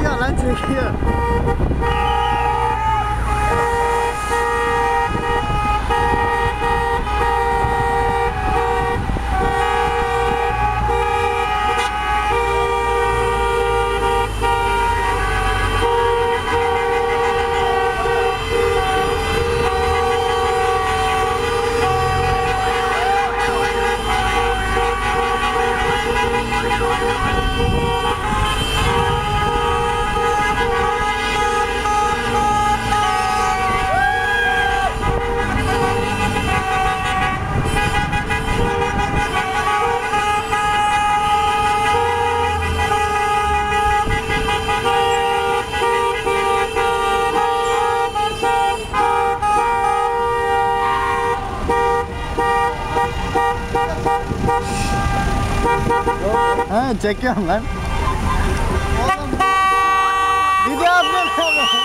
いや、ランチ。Ha çekiyorum lan. Video atmıyorum.